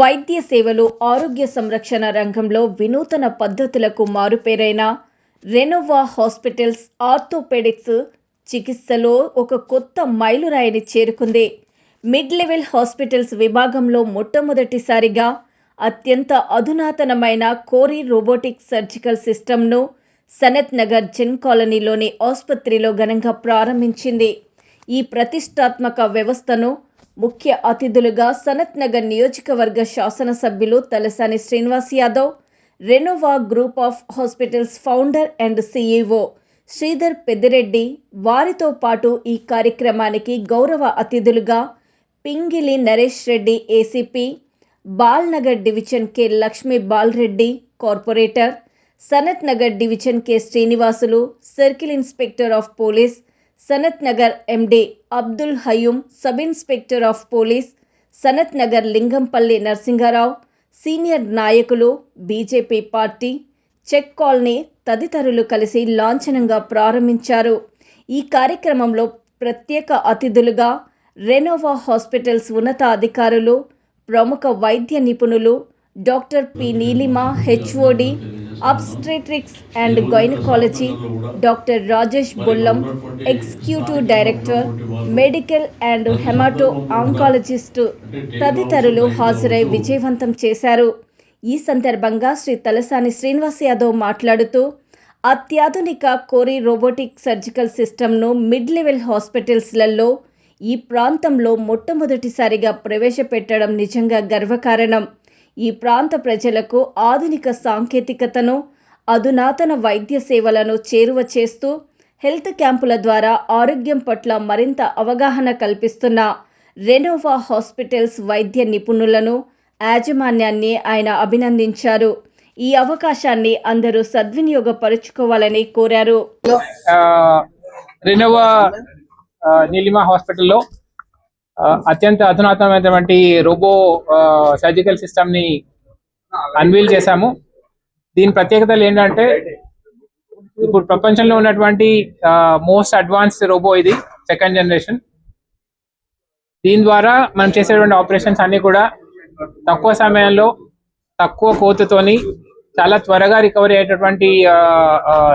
వైద్య సేవలు ఆరోగ్య సంరక్షణ రంగంలో వినూతన పద్ధతులకు మారుపేరైన రెనోవా హాస్పిటల్స్ ఆర్థోపెడిక్స్ చికిత్సలో ఒక కొత్త మైలురాయిని చేరుకుంది. మిడ్ లెవెల్ హాస్పిటల్స్ విభాగంలో మొట్టమొదటిసారిగా అత్యంత అధునాతనమైన కోరి రోబోటిక్ సర్జికల్ సిస్టమ్ను సనత్ నగర్ జెన్ కాలనీలోని ఆసుపత్రిలో ఘనంగా ప్రారంభించింది. ఈ ప్రతిష్టాత్మక వ్యవస్థను ముఖ్య అతిథులుగా సనత్ నగర్ నియోజకవర్గ శాసనసభ్యులు Talasani Srinivas Yadav Renova group of hospitals founder and CEO Sridhar Peddireddy వారితో పాటు ఈ కార్యక్రమానికి గౌరవ అతిథులుగా Pingili Naresh Reddy ACP Balanagar division K Lakshmi Balreddy corporator Sanath Nagar division K Srinivasulu circle inspector of police Sanath Nagar MD Abdul Hayyum sub inspector of police Sanath Nagar Lingampalli Narasimharao senior నాయకులు BJP party check colony తదితరులు కలిసి లాంఛనంగా ప్రారంభించారు. ఈ కార్యక్రమంలో ప్రత్యేక అతిథులుగా Renova hospitals ఉన్నతాధికారులు ప్రముఖ వైద్య నిపుణులు doctor P Neelima HOD obstetrics and gynaecology doctor Rajesh Bollam executive director medical and hemato oncologist తదితరులు హాజరై విజయవంతం చేశారు. ఈ సందర్భంగా శ్రీ తలసాని శ్రీనివాస్ యాదవ్ మాట్లాడుతూ అత్యాధునిక కోరి రోబోటిక్ సర్జికల్ సిస్టమ్ను మిడ్ లెవెల్ హాస్పిటల్స్లలో ఈ ప్రాంతంలో మొట్టమొదటిసారిగా ప్రవేశపెట్టడం నిజంగా గర్వకారణం. ఈ ప్రాంత ప్రజలకు ఆధునిక సాంకేతికతను అధునాతన వైద్య సేవలను చేరువ చేస్తూ హెల్త్ క్యాంపుల ద్వారా ఆరోగ్యం పట్ల మరింత అవగాహన కల్పిస్తున్న రెనోవా హాస్పిటల్స్ వైద్య నిపుణులను యాజమాన్యాన్ని ఆయన అభినందించారు. ఈ అవకాశాన్ని అందరూ సద్వినియోగపరుచుకోవాలని కోరారు. రెనోవా ఆ, నీలిమా హాస్పిటల్లో అత్యంత అధునాతనమైనటువంటి రోబో సర్జికల్ సిస్టమ్ని అన్వీల్ చేశాము. దీని ప్రత్యేకతలు ఏంటంటే ఇప్పుడు ప్రపంచంలో ఉన్నటువంటి మోస్ట్ అడ్వాన్స్డ్ రోబో ఇది సెకండ్ జనరేషన్. దీని ద్వారా మనం చేసేటువంటి ఆపరేషన్స్ అన్ని కూడా తక్కువ సమయంలో తక్కువ కోతతోని చాలా త్వరగా రికవరీ అయ్యేటటువంటి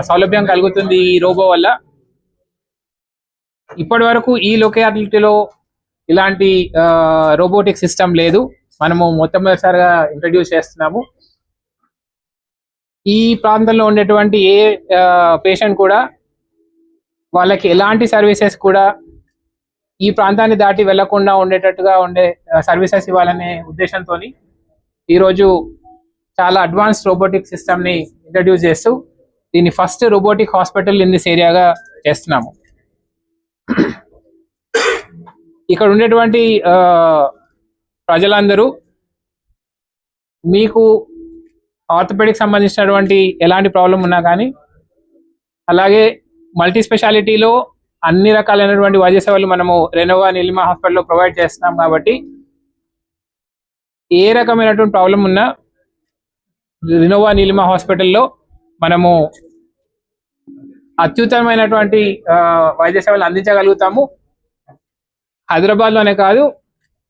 సౌలభ్యం కలుగుతుంది ఈ రోబో వల్ల. ఇప్పటి వరకు ఈ లొకాలిటీలో ఇలాంటి రోబోటిక్ సిస్టమ్ లేదు. మనము మొట్టమొదటిసారిగా ఇంట్రడ్యూస్ చేస్తున్నాము. ఈ ప్రాంతంలో ఉండేటువంటి ఏ పేషెంట్ కూడా వాళ్ళకి ఎలాంటి సర్వీసెస్ కూడా ఈ ప్రాంతాన్ని దాటి వెళ్ళకుండా ఉండేటట్టుగా ఉండే సర్వీసెస్ ఇవ్వాలనే ఉద్దేశంతో ఈరోజు చాలా అడ్వాన్స్ రోబోటిక్ సిస్టమ్ని ఇంట్రడ్యూస్ చేస్తూ దీన్ని first robotic hospital in this ఏరియాగా చేస్తున్నాము. ఇక్కడ ఉండేటువంటి ప్రజలందరూ మీకు ఆర్థోపెడిక్ సంబంధించినటువంటి ఎలాంటి ప్రాబ్లం ఉన్నా కానీ అలాగే మల్టీ స్పెషాలిటీలో అన్ని రకాలైనటువంటి వైద్య సేవలు మనము రెనోవా నిలిమా హాస్పిటల్లో ప్రొవైడ్ చేస్తున్నాం కాబట్టి ఏ రకమైనటువంటి ప్రాబ్లం ఉన్నా రినోవా నీలిమా హాస్పిటల్లో మనము అత్యుత్తమైనటువంటి వైద్య సేవలు అందించగలుగుతాము. హైదరాబాద్లోనే కాదు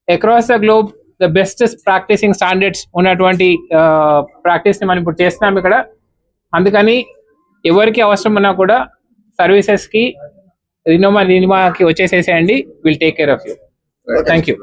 across the globe the best practising standards ఉన్నటువంటి ప్రాక్టీస్ని మనం ఇప్పుడు చేస్తున్నాం ఇక్కడ. అందుకని ఎవరికి అవసరం ఉన్నా కూడా సర్వీసెస్కి రినోమా నినిమాకి వచ్చేసేసేయండి. Will take care of you thank you